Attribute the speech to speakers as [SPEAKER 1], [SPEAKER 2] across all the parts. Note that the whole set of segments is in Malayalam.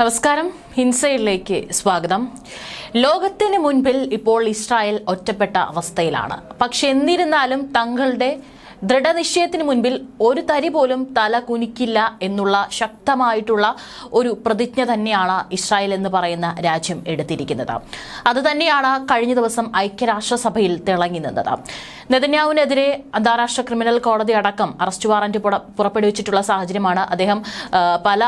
[SPEAKER 1] നമസ്കാരം. ഹിൻസയിലേക്ക് സ്വാഗതം. ലോകത്തിന് മുൻപിൽ ഇപ്പോൾ ഇസ്രായേൽ ഒറ്റപ്പെട്ട അവസ്ഥയിലാണ്. പക്ഷെ എന്നിരുന്നാലും തങ്ങളുടെ ദൃഢനിശ്ചയത്തിന് മുൻപിൽ ഒരു തരി പോലും തല കുനിക്കില്ല എന്നുള്ള ശക്തമായിട്ടുള്ള ഒരു പ്രതിജ്ഞ തന്നെയാണ് ഇസ്രായേൽ എന്ന് പറയുന്ന രാജ്യം എടുത്തിരിക്കുന്നത്. അത് തന്നെയാണ് കഴിഞ്ഞ ദിവസം ഐക്യരാഷ്ട്രസഭയിൽ തിളങ്ങി നിന്നത്. നെതന്യാവിനെതിരെ അന്താരാഷ്ട്ര ക്രിമിനൽ കോടതി അടക്കം അറസ്റ്റ് വാറന്റ് പുറ- പുറപ്പെടുവിച്ചിട്ടുള്ള സാഹചര്യമാണ്. അദ്ദേഹം പല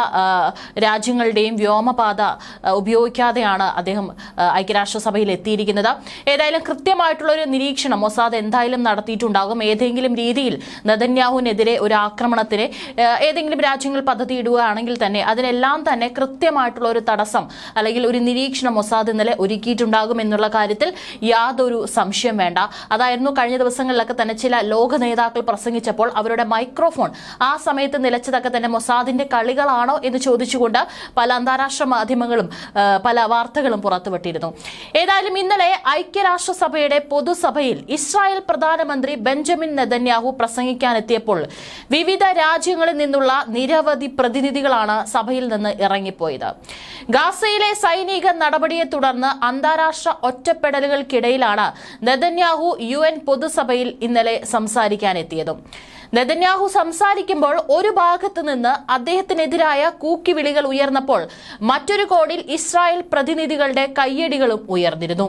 [SPEAKER 1] രാജ്യങ്ങളുടെയും വ്യോമപാത ഉപയോഗിക്കാതെയാണ് അദ്ദേഹം ഐക്യരാഷ്ട്ര ഐക്യരാഷ്ട്രസഭയിൽ എത്തിയിരിക്കുന്നത്. ഏതായാലും കൃത്യമായിട്ടുള്ള ഒരു നിരീക്ഷണം മൊസാദ് എന്തായാലും നടത്തിയിട്ടുണ്ടാകും. ഏതെങ്കിലും രീതിയിൽ നെതന്യാഹുവിനെതിരെ ഒരു ആക്രമണത്തിന് ഏതെങ്കിലും രാജ്യങ്ങൾ പദ്ധതി ഇടുകയാണെങ്കിൽ തന്നെ അതിനെല്ലാം തന്നെ കൃത്യമായിട്ടുള്ള ഒരു തടസ്സം അല്ലെങ്കിൽ ഒരു നിരീക്ഷണം മൊസാദ് ഇന്നലെ ഒരുക്കിയിട്ടുണ്ടാകും എന്നുള്ള കാര്യത്തിൽ യാതൊരു സംശയം വേണ്ട. അതായിരുന്നു കഴിഞ്ഞ ദിവസങ്ങളിലൊക്കെ തന്നെ ചില ലോക നേതാക്കൾ പ്രസംഗിച്ചപ്പോൾ അവരുടെ മൈക്രോഫോൺ ആ സമയത്ത് നിലച്ചതൊക്കെ തന്നെ മൊസാദിന്റെ കളികളാണോ എന്ന് ചോദിച്ചുകൊണ്ട് പല അന്താരാഷ്ട്ര മാധ്യമങ്ങളും പല വാർത്തകളും പുറത്തുവിട്ടിരുന്നു. ഏതായാലും ഇന്നലെ ഐക്യരാഷ്ട്രസഭയുടെ പൊതുസഭയിൽ ഇസ്രായേൽ പ്രധാനമന്ത്രി ബെഞ്ചമിൻ നെതന്യാഹു പ്രസംഗിക്കാനെത്തിയപ്പോൾ വിവിധ രാജ്യങ്ങളിൽ നിന്നുള്ള നിരവധി പ്രതിനിധികളാണ് സഭയിൽ നിന്ന് ഇറങ്ങിപ്പോയത്. ഗാസയിലെ സൈനിക നടപടിയെ തുടർന്ന് അന്താരാഷ്ട്ര ഒറ്റപ്പെടലുകൾക്കിടയിലാണ് നെതന്യാഹു യു എൻ പൊതുസഭയിൽ ഇന്നലെ സംസാരിക്കാനെത്തിയതും. നെതന്യാഹു സംസാരിക്കുമ്പോൾ ഒരു ഭാഗത്ത് നിന്ന് അദ്ദേഹത്തിനെതിരായ കൂക്കിവിളികൾ ഉയർന്നപ്പോൾ മറ്റൊരു കോണിൽ ഇസ്രായേൽ പ്രതിനിധികളുടെ കയ്യടികളും ഉയർന്നിരുന്നു.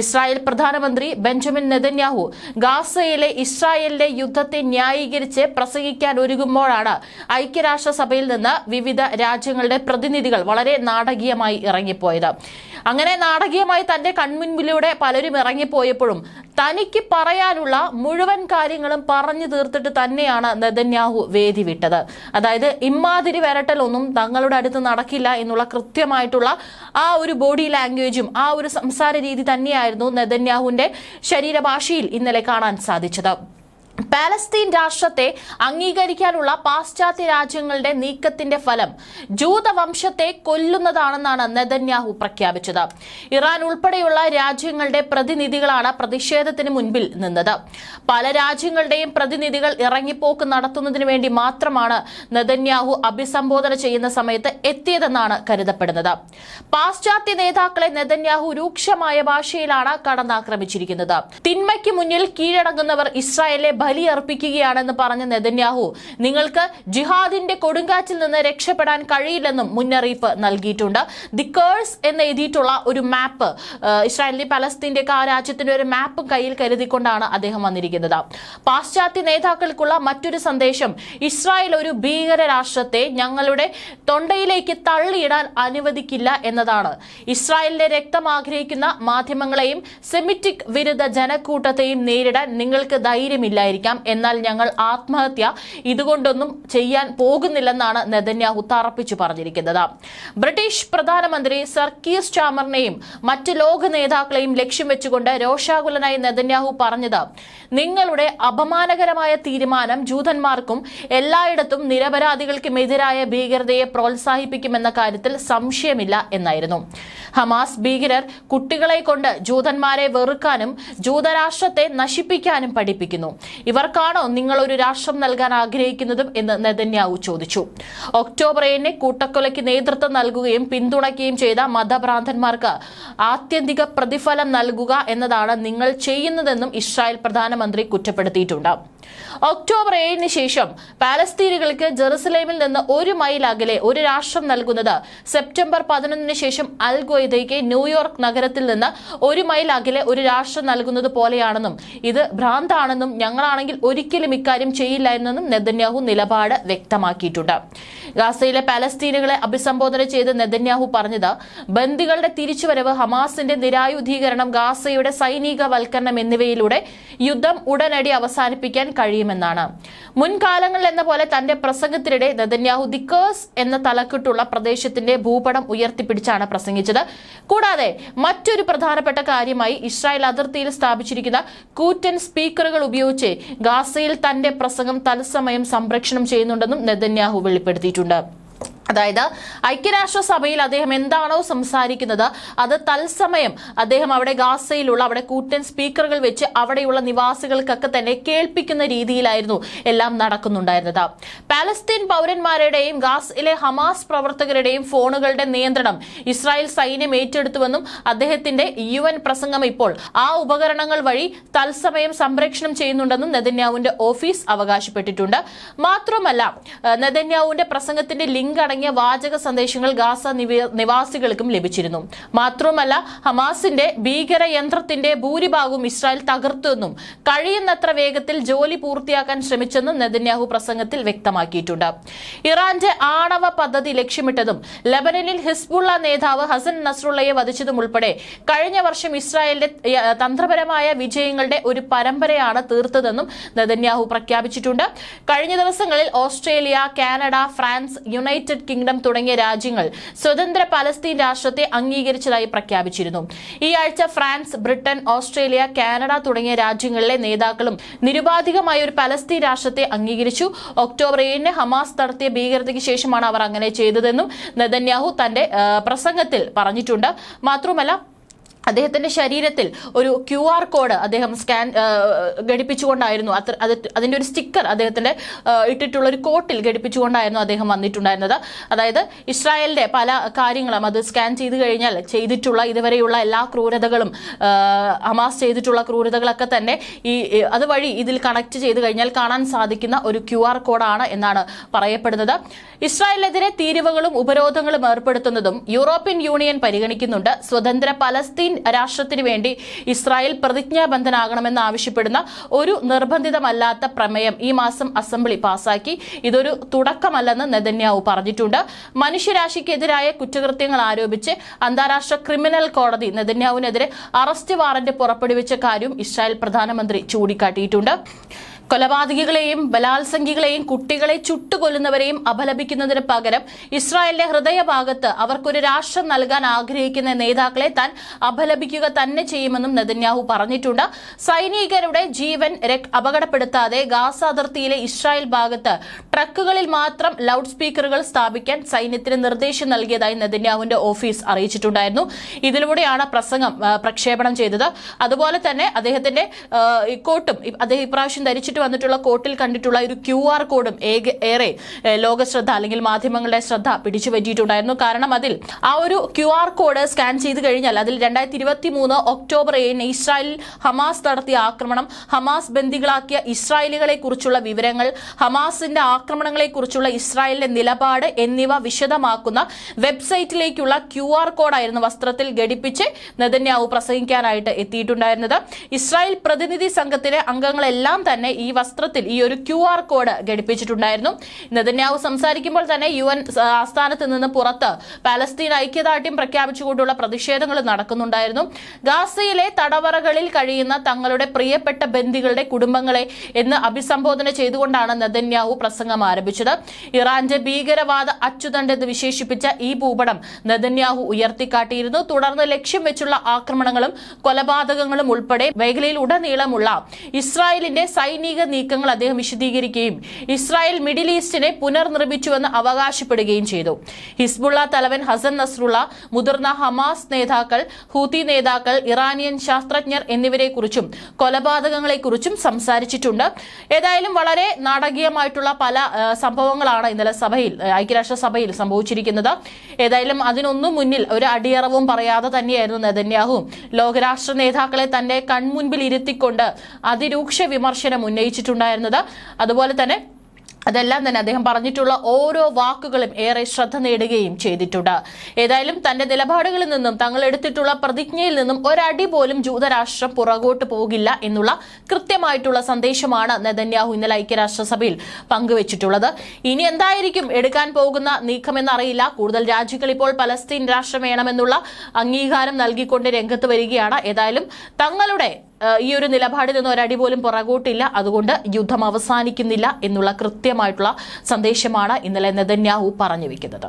[SPEAKER 1] ഇസ്രായേൽ പ്രധാനമന്ത്രി ബെഞ്ചമിൻ നെതന്യാഹു ഗാസയിലെ ഇസ്രായേലിന്റെ യുദ്ധത്തെ ന്യായീകരിച്ച് പ്രസംഗിക്കാൻ ഒരുങ്ങുമ്പോഴാണ് ഐക്യരാഷ്ട്രസഭയിൽ നിന്ന് വിവിധ രാജ്യങ്ങളുടെ പ്രതിനിധികൾ വളരെ നാടകീയമായി ഇറങ്ങിപ്പോയത്. അങ്ങനെ നാടകീയമായി തന്റെ കൺമുൻപിലൂടെ പലരും ഇറങ്ങിപ്പോയപ്പോഴും തനിക്ക് പറയാനുള്ള മുഴുവൻ കാര്യങ്ങളും പറഞ്ഞു തീർത്തിട്ട് തന്നെയാണ് നെതന്യാഹു വേദി വിട്ടത്. അതായത് ഇമ്മാതിരി വരട്ടലൊന്നും തങ്ങളുടെ അടുത്ത് നടക്കില്ല എന്നുള്ള കൃത്യമായിട്ടുള്ള ആ ഒരു ബോഡി ലാംഗ്വേജും ആ ഒരു സംസാര രീതി തന്നെയായിരുന്നു നെതന്യാഹുവിന്റെ ശരീരഭാഷയിൽ ഇന്നലെ കാണാൻ സാധിച്ചത്. പാലസ്തീൻ രാഷ്ട്രത്തെ അംഗീകരിക്കാനുള്ള പാശ്ചാത്യ രാജ്യങ്ങളുടെ നീക്കത്തിന്റെ ഫലം ജൂതവംശത്തെ കൊല്ലുന്നതാണെന്നാണ് നെതന്യാഹു പ്രഖ്യാപിച്ചത്. ഇറാൻ ഉൾപ്പെടെയുള്ള രാജ്യങ്ങളുടെ പ്രതിനിധികളാണ് പ്രതിഷേധത്തിന് മുൻപിൽ നിന്നത്. പല രാജ്യങ്ങളുടെയും പ്രതിനിധികൾ ഇറങ്ങിപ്പോക്ക് നടത്തുന്നതിനു വേണ്ടി മാത്രമാണ് നെതന്യാഹു അഭിസംബോധന ചെയ്യുന്ന സമയത്ത് എത്തിയതെന്നാണ് കരുതപ്പെടുന്നത്. പാശ്ചാത്യ നേതാക്കളെ നെതന്യാഹു രൂക്ഷമായ ഭാഷയിലാണ് കടന്നാക്രമിച്ചിരിക്കുന്നത്. തിന്മയ്ക്ക് മുന്നിൽ കീഴടങ്ങുന്നവർ ഇസ്രായേലിനെ ബലിയർപ്പിക്കുകയാണെന്ന് പറഞ്ഞ നെതന്യാഹു നിങ്ങൾക്ക് ജിഹാദിന്റെ കൊടുങ്കാറ്റിൽ നിന്ന് രക്ഷപ്പെടാൻ കഴിയില്ലെന്നും മുന്നറിയിപ്പ് നൽകിയിട്ടുണ്ട്. ദി കേഴ്സ് എന്ന് എഴുതിയിട്ടുള്ള ഒരു മാപ്പ് ഇസ്രായേലി പലസ്തീന്റെ ആ രാജ്യത്തിന്റെ ഒരു മാപ്പ് കയ്യിൽ കരുതിക്കൊണ്ടാണ് അദ്ദേഹം വന്നിരിക്കുന്നത്. പാശ്ചാത്യ നേതാക്കൾക്കുള്ള മറ്റൊരു സന്ദേശം ഇസ്രായേൽ ഒരു ഭീകര രാഷ്ട്രത്തെ ഞങ്ങളുടെ തൊണ്ടയിലേക്ക് തള്ളിയിടാൻ അനുവദിക്കില്ല എന്നതാണ്. ഇസ്രായേലിന്റെ രക്തം ആഗ്രഹിക്കുന്ന മാധ്യമങ്ങളെയും സെമിറ്റിക് വിരുദ്ധ ജനക്കൂട്ടത്തെയും നേരിടാൻ നിങ്ങൾക്ക് ധൈര്യമില്ലായിരിക്കാം എന്നാൽ ഞങ്ങൾ ആത്മഹത്യ ഇതുകൊണ്ടൊന്നും ചെയ്യാൻ പോകുന്നില്ലെന്നാണ് നെതന്യാഹു തറപ്പിച്ചു പറഞ്ഞിരിക്കുന്നത്. ബ്രിട്ടീഷ് പ്രധാനമന്ത്രി സർ ചാമറിനെയും സ്റ്റാമറിനെയും മറ്റ് ലോക നേതാക്കളെയും ലക്ഷ്യം വെച്ചുകൊണ്ട് രോഷാകുലനായി നെതന്യാഹു പറഞ്ഞത് നിങ്ങളുടെ അപമാനകരമായ തീരുമാനം ജൂതന്മാർക്കും എല്ലായിടത്തും നിരപരാധികൾക്കും എതിരായ ഭീകരതയെ പ്രോത്സാഹിപ്പിക്കുമെന്ന കാര്യത്തിൽ സംശയമില്ല എന്നായിരുന്നു. ഹമാസ് ഭീകരർ കുട്ടികളെ കൊണ്ട് ജൂതന്മാരെ വെറുക്കാനും ജൂതരാഷ്ട്രത്തെ നശിപ്പിക്കാനും പഠിപ്പിക്കുന്നു. ഇവർക്കാണോ നിങ്ങൾ ഒരു രാഷ്ട്രം നൽകാൻ ആഗ്രഹിക്കുന്നതും എന്ന് നെതന്യാവു ചോദിച്ചു. ഒക്ടോബർ ഏഴിന് കൂട്ടക്കൊലയ്ക്ക് നേതൃത്വം നൽകുകയും പിന്തുണയ്ക്കുകയും ചെയ്ത മതഭ്രാന്തന്മാർക്ക് ആത്യന്തിക പ്രതിഫലം നൽകുക എന്നതാണ് നിങ്ങൾ ചെയ്യുന്നതെന്നും ഇസ്രായേൽ പ്രധാനമന്ത്രി കുറ്റപ്പെടുത്തിയിട്ടുണ്ട്. ഒക്ടോബർ ഏഴിന് ശേഷം പാലസ്തീനുകൾക്ക് ജെറുസലേമിൽ നിന്ന് ഒരു മൈൽ അകലെ ഒരു രാഷ്ട്രം നൽകുന്നത്. സെപ്റ്റംബർ പതിനൊന്നിന് ശേഷം അൽ ഗ്വയ്ദയ്ക്ക് ന്യൂയോർക്ക് നഗരത്തിൽ നിന്ന് ഒരു മൈൽ അകലെ ഒരു രാഷ്ട്രം നൽകുന്നത് പോലെയാണെന്നും ഇത് ഭ്രാന്താണെന്നും ഞങ്ങളാണെങ്കിൽ ഒരിക്കലും ഇക്കാര്യം ചെയ്യില്ല എന്നും നെതന്യാഹു നിലപാട് വ്യക്തമാക്കിയിട്ടുണ്ട്. ഗാസയിലെ പാലസ്തീനുകളെ അഭിസംബോധന ചെയ്ത് നെതന്യാഹു പറഞ്ഞത് ബന്ദികളുടെ തിരിച്ചുവരവ് ഹമാസിന്റെ നിരായുധീകരണം ഗാസയുടെ സൈനികവൽക്കരണം എന്നിവയിലൂടെ യുദ്ധം ഉടനടി അവസാനിപ്പിക്കാൻ കഴിയുമെന്നാണ്. മുൻകാലങ്ങളിൽ എന്ന പോലെ തന്റെ പ്രസംഗത്തിനിടെ നെതന്യാഹു ദിക്കേഴ്സ് എന്ന തലക്കെട്ടുള്ള പ്രദേശത്തിന്റെ ഭൂപടം ഉയർത്തിപ്പിടിച്ചാണ് പ്രസംഗിച്ചത്. കൂടാതെ മറ്റൊരു പ്രധാനപ്പെട്ട കാര്യമായി ഇസ്രായേൽ അതിർത്തിയിൽ സ്ഥാപിച്ചിരിക്കുന്ന കൂറ്റൻ സ്പീക്കറുകൾ ഉപയോഗിച്ച് ഗാസയിൽ തന്റെ പ്രസംഗം തത്സമയം സംപ്രേക്ഷണം ചെയ്യുന്നുണ്ടെന്നും നെതന്യാഹു വെളിപ്പെടുത്തിയിട്ടുണ്ട്. അതായത് ഐക്യരാഷ്ട്രസഭയിൽ അദ്ദേഹം എന്താണോ സംസാരിക്കുന്നത് അത് തത്സമയം അദ്ദേഹം അവിടെ ഗാസയിലുള്ള അവിടെ കൂറ്റൻ സ്പീക്കറുകൾ വെച്ച് അവിടെയുള്ള നിവാസികൾക്കൊക്കെ തന്നെ കേൾപ്പിക്കുന്ന രീതിയിലായിരുന്നു എല്ലാം നടക്കുന്നുണ്ടായിരുന്നത്. പാലസ്തീൻ പൗരന്മാരുടെയും ഗാസയിലെ ഹമാസ് പ്രവർത്തകരുടെയും ഫോണുകളുടെ നിയന്ത്രണം ഇസ്രായേൽ സൈന്യം ഏറ്റെടുത്തുവെന്നും അദ്ദേഹത്തിന്റെ യു എൻ പ്രസംഗം ഇപ്പോൾ ആ ഉപകരണങ്ങൾ വഴി തത്സമയം സംരക്ഷണം ചെയ്യുന്നുണ്ടെന്നും നെതന്യാവുവിന്റെ ഓഫീസ് അവകാശപ്പെട്ടിട്ടുണ്ട്. മാത്രമല്ല നെതന്യാവുവിന്റെ പ്രസംഗത്തിന്റെ ലിങ്ക് അടങ്ങിയ വാചക സന്ദേശങ്ങൾ ഗാസ നിവാസികൾക്കും ലഭിച്ചിരുന്നു. മാത്രവുമല്ല ഹമാസിന്റെ ഭീകര യന്ത്രത്തിന്റെ ഭൂരിഭാഗവും ഇസ്രായേൽ തകർത്തുവെന്നും കഴിയുന്നത്ര വേഗത്തിൽ ജോലി പൂർത്തിയാക്കാൻ ശ്രമിച്ചെന്നും നെതന്യാഹു പ്രസംഗത്തിൽ വ്യക്തമാക്കിയിട്ടുണ്ട്. ഇറാന്റെ ആണവ പദ്ധതി ലക്ഷ്യമിട്ടതും ലബനനിൽ ഹിസ്ബുള്ള നേതാവ് ഹസൻ നസ്രുള്ളയെ വധിച്ചതും ഉൾപ്പെടെ കഴിഞ്ഞ വർഷം ഇസ്രായേലിന്റെ തന്ത്രപരമായ വിജയങ്ങളുടെ ഒരു പരമ്പരയാണ് തീർത്തതെന്നും നെതന്യാഹു പ്രഖ്യാപിച്ചിട്ടുണ്ട്. കഴിഞ്ഞ ദിവസങ്ങളിൽ Australia Canada France United Kingdom തുടങ്ങിയ രാജ്യങ്ങൾ സ്വതന്ത്ര പലസ്തീൻ രാഷ്ട്രത്തെ അംഗീകരിച്ചതായി പ്രഖ്യാപിച്ചിരുന്നു. ഈ ആഴ്ച ഫ്രാൻസ് ബ്രിട്ടൻ ഓസ്ട്രേലിയ കാനഡ തുടങ്ങിയ രാജ്യങ്ങളിലെ നേതാക്കളും നിരുപാധികമായ ഒരു പലസ്തീൻ രാഷ്ട്രത്തെ അംഗീകരിച്ചു. ഒക്ടോബർ ഏഴിന് ഹമാസ് നടത്തിയ ഭീകരതയ്ക്ക് ശേഷമാണ് അവർ അങ്ങനെ ചെയ്തതെന്നും നെതന്യാഹു തന്റെ പ്രസംഗത്തിൽ പറഞ്ഞിട്ടുണ്ട്. മാത്രമല്ല അദ്ദേഹത്തിന്റെ ശരീരത്തിൽ ഒരു ക്യു ആർ കോഡ് അദ്ദേഹം സ്കാൻ ഘടിപ്പിച്ചുകൊണ്ടായിരുന്നു. അത്ര അത് അതിന്റെ ഒരു സ്റ്റിക്കർ അദ്ദേഹത്തിന്റെ ഇട്ടിട്ടുള്ള ഒരു കോട്ടിൽ ഘടിപ്പിച്ചുകൊണ്ടായിരുന്നു അദ്ദേഹം വന്നിട്ടുണ്ടായിരുന്നത്. അതായത് ഇസ്രായേലിന്റെ പല കാര്യങ്ങളും അത് സ്കാൻ ചെയ്ത് കഴിഞ്ഞാൽ ചെയ്തിട്ടുള്ള ഇതുവരെയുള്ള എല്ലാ ക്രൂരതകളും അമാസ് ചെയ്തിട്ടുള്ള ക്രൂരതകളൊക്കെ തന്നെ ഈ, അതുവഴി ഇതിൽ കണക്ട് ചെയ്ത് കഴിഞ്ഞാൽ കാണാൻ സാധിക്കുന്ന ഒരു ക്യു ആർ കോഡാണ് എന്നാണ് പറയപ്പെടുന്നത്. ഇസ്രായേലിനെതിരെ തീരുവകളും ഉപരോധങ്ങളും ഏർപ്പെടുത്തുന്നതും യൂറോപ്യൻ യൂണിയൻ പരിഗണിക്കുന്നുണ്ട്. സ്വതന്ത്ര പലസ്തീൻ രാഷ്ട്രത്തിന് വേണ്ടി ഇസ്രായേൽ പ്രതിജ്ഞാബദ്ധനാകണമെന്ന് ആവശ്യപ്പെടുന്ന ഒരു നിർബന്ധിതമല്ലാത്ത പ്രമേയം ഈ മാസം അസംബ്ലി പാസാക്കി. ഇതൊരു തുടക്കമല്ലെന്ന് നെതന്യാവു പറഞ്ഞിട്ടുണ്ട്. മനുഷ്യരാശിക്കെതിരായ കുറ്റകൃത്യങ്ങൾ ആരോപിച്ച് അന്താരാഷ്ട്ര ക്രിമിനൽ കോടതി നെതന്യാവിനെതിരെ അറസ്റ്റ് വാറന്റ് പുറപ്പെടുവിച്ച കാര്യം ഇസ്രായേൽ പ്രധാനമന്ത്രി ചൂണ്ടിക്കാട്ടിയിട്ടുണ്ട്. കൊലപാതകികളെയും ബലാത്സംഗികളെയും കുട്ടികളെ ചുട്ടുകൊല്ലുന്നവരെയും അപലപിക്കുന്നതിന് പകരം ഇസ്രായേലിന്റെ ഹൃദയഭാഗത്ത് അവർക്കൊരു രാഷ്ട്രം നൽകാൻ ആഗ്രഹിക്കുന്ന നേതാക്കളെ താൻ അപലപിക്കുക തന്നെ ചെയ്യുമെന്നും നെതന്യാഹു പറഞ്ഞിട്ടുണ്ട്. സൈനികരുടെ ജീവൻ അപകടപ്പെടുത്താതെ ഗാസ അതിർത്തിയിലെ ഇസ്രായേൽ ഭാഗത്ത് ട്രക്കുകളിൽ മാത്രം ലൗഡ് സ്പീക്കറുകൾ സ്ഥാപിക്കാൻ സൈന്യത്തിന് നിർദ്ദേശം നൽകിയതായി നെതന്യാഹുവിന്റെ ഓഫീസ് അറിയിച്ചിട്ടുണ്ടായിരുന്നു. ഇതിലൂടെയാണ് പ്രസംഗം പ്രക്ഷേപണം ചെയ്തത്. അതുപോലെ തന്നെ അദ്ദേഹത്തിന്റെ കോട്ടും അദ്ദേഹം ഇപ്രാവശ്യം ധരിച്ചിട്ട് വന്നിട്ടുള്ള കോട്ടിൽ കണ്ടിട്ടുള്ള ഒരു ക്യു ആർ കോഡും ഏറെ ലോകശ്രദ്ധ അല്ലെങ്കിൽ മാധ്യമങ്ങളുടെ ശ്രദ്ധ പിടിച്ചു പറ്റിയിട്ടുണ്ടായിരുന്നു. കാരണം അതിൽ ആ ഒരു ക്യു ആർ കോഡ് സ്കാൻ ചെയ്ത് കഴിഞ്ഞാൽ അതിൽ രണ്ടായിരത്തി ഇരുപത്തി മൂന്ന് ഒക്ടോബർ ഏഴിന് ഇസ്രായേൽ ഹമാസ് നടത്തിയ ആക്രമണം ഹമാസ് ബന്ദികളാക്കിയ ഇസ്രായേലുകളെ കുറിച്ചുള്ള വിവരങ്ങൾ ഹമാസിന്റെ ആക്രമണങ്ങളെ കുറിച്ചുള്ള ഇസ്രായേലിന്റെ നിലപാട് എന്നിവ വിശദമാക്കുന്ന വെബ്സൈറ്റിലേക്കുള്ള ക്യു ആർ കോഡായിരുന്നു വസ്ത്രത്തിൽ ഘടിപ്പിച്ച് നെതന്യാവു പ്രസംഗിക്കാനായിട്ട് എത്തിയിട്ടുണ്ടായിരുന്നത്. ഇസ്രായേൽ പ്രതിനിധി സംഘത്തിലെ അംഗങ്ങളെല്ലാം തന്നെ വസ്ത്രത്തിൽ ഈ ഒരു ക്യു ആർ കോഡ് ഘടിപ്പിച്ചിട്ടുണ്ടായിരുന്നു. നെതന്യാവ് സംസാരിക്കുമ്പോൾ തന്നെ യു എൻ ആസ്ഥാനത്ത് നിന്ന് പുറത്ത് പാലസ്തീൻ ഐക്യദാർഢ്യം പ്രഖ്യാപിച്ചുകൊണ്ടുള്ള പ്രതിഷേധങ്ങൾ നടക്കുന്നുണ്ടായിരുന്നു. ഗാസയിലെ തടവറകളിൽ കഴിയുന്ന തങ്ങളുടെ പ്രിയപ്പെട്ട ബന്ധികളുടെ കുടുംബങ്ങളെ എന്ന് അഭിസംബോധന ചെയ്തുകൊണ്ടാണ് നെതന്യാഹു പ്രസംഗം ആരംഭിച്ചത്. ഇറാന്റെ ഭീകരവാദ അച്ചുതണ്ട് എന്ന് വിശേഷിപ്പിച്ച ഈ ഭൂപടം നെതന്യാഹു ഉയർത്തിക്കാട്ടിയിരുന്നു. തുടർന്ന് ലക്ഷ്യം വെച്ചുള്ള ആക്രമണങ്ങളും കൊലപാതകങ്ങളും ഉൾപ്പെടെ മേഖലയിൽ ഉടനീളമുള്ള ഇസ്രായേലിന്റെ സൈനിക നീക്കങ്ങൾ അദ്ദേഹം വിശദീകരിക്കുകയും ഇസ്രായേൽ മിഡിൽ ഈസ്റ്റിനെ പുനർനിർമ്മിച്ചുവെന്ന് അവകാശപ്പെടുകയും ചെയ്തു. ഹിസ്ബുള്ള തലവൻ ഹസൻ നസ്രുള്ള മുതിർന്ന ഹമാസ് നേതാക്കൾ ഹൂതി നേതാക്കൾ ഇറാനിയൻ ശാസ്ത്രജ്ഞർ എന്നിവരെക്കുറിച്ചും കൊലപാതകങ്ങളെക്കുറിച്ചും സംസാരിച്ചിട്ടുണ്ട്. ഏതായാലും വളരെ നാടകീയമായിട്ടുള്ള പല സംഭവങ്ങളാണ് ഇന്നലെ സഭയിൽ ഐക്യരാഷ്ട്ര സഭയിൽ സംഭവിച്ചിരിക്കുന്നത്. ഏതായാലും അതിനൊന്നും മുന്നിൽ ഒരു അടിയറവും പറയാതെ തന്നെയായിരുന്നു നെതന്യാഹു ലോകരാഷ്ട്ര നേതാക്കളെ തന്റെ കൺമുൻപിൽ ഇരുത്തിക്കൊണ്ട് അതിരൂക്ഷ വിമർശനം ഉന്നയിച്ചിട്ടുണ്ടായിരുന്നത്. അതുപോലെ തന്നെ അതെല്ലാം തന്നെ അദ്ദേഹം പറഞ്ഞിട്ടുള്ള ഓരോ വാക്കുകളും ഏറെ ശ്രദ്ധ നേടുകയും ചെയ്തിട്ടുണ്ട്. ഏതായാലും തന്റെ നിലപാടുകളിൽ നിന്നും തങ്ങൾ എടുത്തിട്ടുള്ള പ്രതിജ്ഞയിൽ നിന്നും ഒരടി പോലും ജൂതരാഷ്ട്രം പുറകോട്ട് പോകില്ല എന്നുള്ള കൃത്യമായിട്ടുള്ള സന്ദേശമാണ് നെതന്യാഹു ഇന്നലെ ഐക്യരാഷ്ട്രസഭയിൽ പങ്കുവച്ചിട്ടുള്ളത്. ഇനി എന്തായിരിക്കും എടുക്കാൻ പോകുന്ന നീക്കമെന്നറിയില്ല. കൂടുതൽ രാജ്യങ്ങൾ ഇപ്പോൾ പലസ്തീൻ രാഷ്ട്രം വേണമെന്നുള്ള അംഗീകാരം നൽകിക്കൊണ്ട് രംഗത്ത് വരികയാണ്. ഏതായാലും തങ്ങളുടെ ഈ ഒരു നിലപാടിൽ നിന്ന് ഒരടി പോലും പുറകോട്ടില്ല. അതുകൊണ്ട് യുദ്ധം അവസാനിക്കുന്നില്ല എന്നുള്ള കൃത്യമായിട്ടുള്ള സന്ദേശമാണ് ഇന്നലെ നെതന്യാഹു പറഞ്ഞു വെക്കുന്നത്.